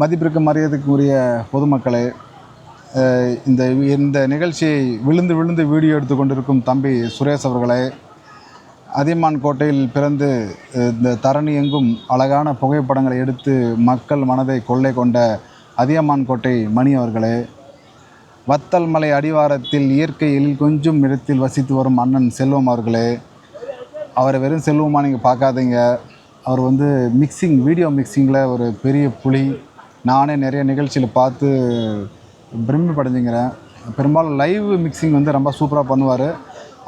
மதிப்பிற்கு மரியாதைக்குரிய பொதுமக்களே இந்த இந்த நிகழ்ச்சியை விழுந்து விழுந்து வீடியோ எடுத்து கொண்டிருக்கும் தம்பி சுரேஷ் அவர்களே அதியமான் கோட்டையில் பிறந்து இந்த தரணி எங்கும் அழகான புகைப்படங்களை எடுத்து மக்கள் மனதை கொள்ளை கொண்ட அதியமான் கோட்டை மணி அவர்களே வத்தல் மலை அடிவாரத்தில் இயற்கையில் கொஞ்சம் இடத்தில் வசித்து வரும் அண்ணன் செல்வம் அவர்களே அவரை வெறும் செல்வமாக நீங்கள் பார்க்காதீங்க. அவர் வந்து மிக்சிங் வீடியோ மிக்சிங்கில் ஒரு பெரிய புலி. நானே நிறைய நிகழ்ச்சியில் பார்த்து பிரமிப்படைஞ்சுங்கிறேன் பெரும்பாலும் லைவ் மிக்சிங் வந்து ரொம்ப சூப்பராக பண்ணுவார்.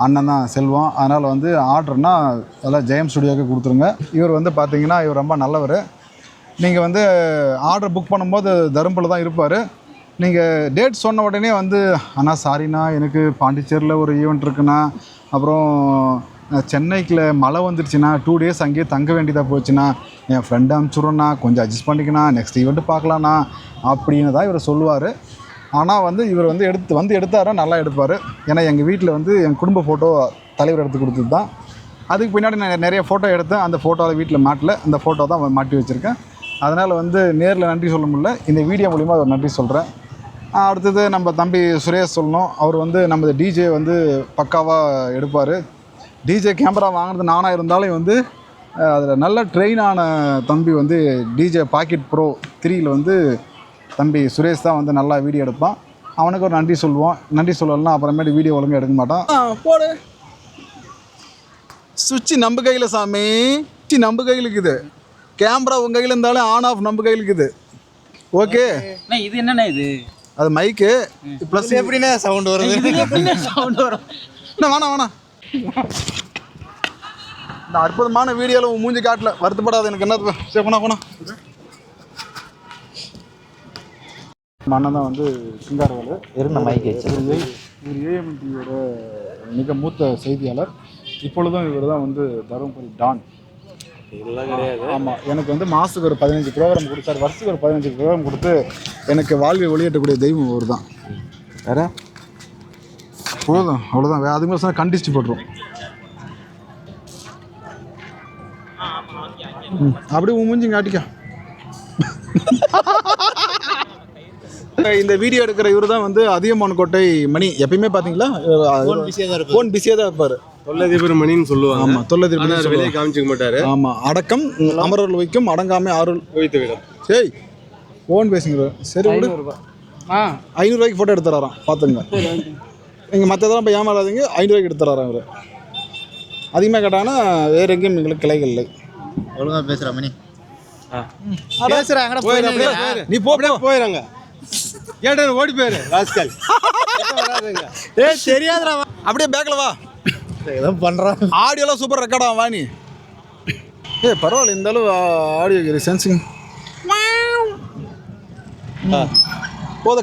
அண்ணன் தான் செல்வம். அதனால் வந்து ஆர்டர்னா அதெல்லாம் ஜெயம் ஸ்டுடியோக்கு கொடுத்துருங்க. இவர் வந்து பார்த்தீங்கன்னா இவர் ரொம்ப நல்லவர். நீங்கள் வந்து ஆர்டர் புக் பண்ணும்போது தரும்பில் தான் இருப்பார். நீங்கள் டேட் சொன்ன உடனே வந்து அண்ணா சாரிண்ணா எனக்கு பாண்டிச்சேரியில் ஒரு ஈவெண்ட் இருக்குண்ணா. அப்புறம் சென்னைக்கில் சென்னைக்குள்ள மழை வந்துருச்சுண்ணா டூ டேஸ் அங்கேயே தங்க வேண்டியதாக போச்சுண்ணா என் ஃப்ரெண்டு அனுப்பிச்சுடுறேண்ணா கொஞ்சம் அட்ஜஸ்ட் பண்ணிக்கணா நெக்ஸ்ட் ஈவெண்ட்டு பார்க்கலாண்ணா அப்படின்னு தான் இவர் சொல்லுவார். ஆனால் வந்து இவர் வந்து எடுத்து வந்து எடுத்தாரா நல்லா எடுப்பார். ஏன்னா எங்கள் வீட்டில் வந்து என் குடும்ப ஃபோட்டோ தலைவர் எடுத்து கொடுத்தது தான் அதுக்கு பின்னாடி நான் நிறைய ஃபோட்டோ எடுத்தேன். அந்த ஃபோட்டோவில் வீட்டில் மாட்டல. அந்த ஃபோட்டோ தான் மாட்டி வச்சுருக்கேன். அதனால் வந்து நேரில் நன்றி சொல்ல முடியல. இந்த வீடியோ மூலிமா ஒரு நன்றி சொல்கிறேன் அடுத்தது நம்ம தம்பி சுரேஷ் சொல்லணும். அவர் வந்து நமது டிஜே வந்து பக்காவாக எடுப்பார். டிஜே கேமரா வாங்கினது நானாக இருந்தாலும் வந்து அதில் நல்ல ட்ரெயின் ஆன தம்பி வந்து டிஜே பாக்கெட் ப்ரோ த்ரீயில் வந்து தம்பி சுரேஷ் தான் வந்து நல்லா வீடியோ எடுப்பான். அவனுக்கு ஒரு நன்றி சொல்லுவோம் நன்றி சொல்லலாம் அப்புறமேட்டு வீடியோ ஒழுங்காக எடுக்க மாட்டான். போடு. சுவிட்சு நம்ம கையில் சாமி. சுவிட்சு நம்ம கையில் இருக்குது. கேமரா உங்கள் கையில் இருந்தாலும் ஆன் ஆஃப் நம்ம கையில் இருக்குது. ஓகே? அண்ணா இது என்னண்ணா இது? அது மைக்கு ப்ளஸ் எப்படிண்ணே சவுண்ட் வருது? எப்படிண்ணா சவுண்ட் வரும்? என்ன வேணாம் வேணாம் இந்த அற்புதமான வீடியோவில் உன் மூஞ்சி காட்டல. வருத்தப்படாத எனக்கு என்ன சரி போனா அண்ணன் தான் வந்து சிங்காரவேலு. இருந்த மைக் இவர் ஏஎம்டியோட மிக மூத்த செய்தியாளர். இப்பொழுதும் இவர் தான் வந்து தருமபுரி டான். ஆமாம் எனக்கு வந்து மாதத்துக்கு ஒரு பதினஞ்சு ப்ரோக்ராம் கொடுத்தாரு வருஷத்துக்கு ஒரு பதினஞ்சு ப்ரோக்ராம் கொடுத்து எனக்கு வாழ்வை ஒளியேற்றக்கூடிய தெய்வம் அவர் தான் வேற போதும் அவ்வளோதான் வேறு அதுக்கு மேலே சொன்னால் கண்டிச்சு போட்டுரும். ம், அப்படியே உன் மூஞ்சி காட்டிக்கா. இந்த வீடியோ எடுக்கிற இவர் தான் வந்து அதியமான் கோட்டை மணி. எப்பயுமே பார்த்தீங்களா பிஸியாக தான் ஃபோன் பிஸியாக தான் இருப்பார். தொல்லதிபர் மணின்னு சொல்லுவாங்க. ஆமாம் தொல்லை ஆனா அதை வெளியே காமிச்சிக்க மாட்டாரு. ஆமாம் அடக்கம் அமரர்கள் வைக்கும் அடங்காமை அருள் கோவித்த விடம். சரி ஃபோன் பேசுங்க. சரி ஐநூறுரூவாய்க்கு ஃபோட்டோ எடுத்து தராராம் பார்த்துங்க நீங்கள் மற்றதெல்லாம் போய் ஏமாறாதீங்க. ஐநூறுரூவாய்க்கு எடுத்து தராராம் அவர். அதிகமாக கேட்டாங்கன்னா வேறு எங்கேயும் எங்களுக்கு கிளைகள் இல்லை. ஒழுங்கா பேசுற மணி. நீ போ போ. போயிடறாங்க கேட்டா ஓடி போயிரு. ராஸ்கல். ஏ தெரியாதுடா அப்படியே பேக்கில் வா. ஏதோ பண்றான் ஆடியோலாம் சூப்பர் ரெக்கார்டா வா நீ. ஏ பரவாயில்ல இந்த அளவு ஆடியோ சென்சிங் போத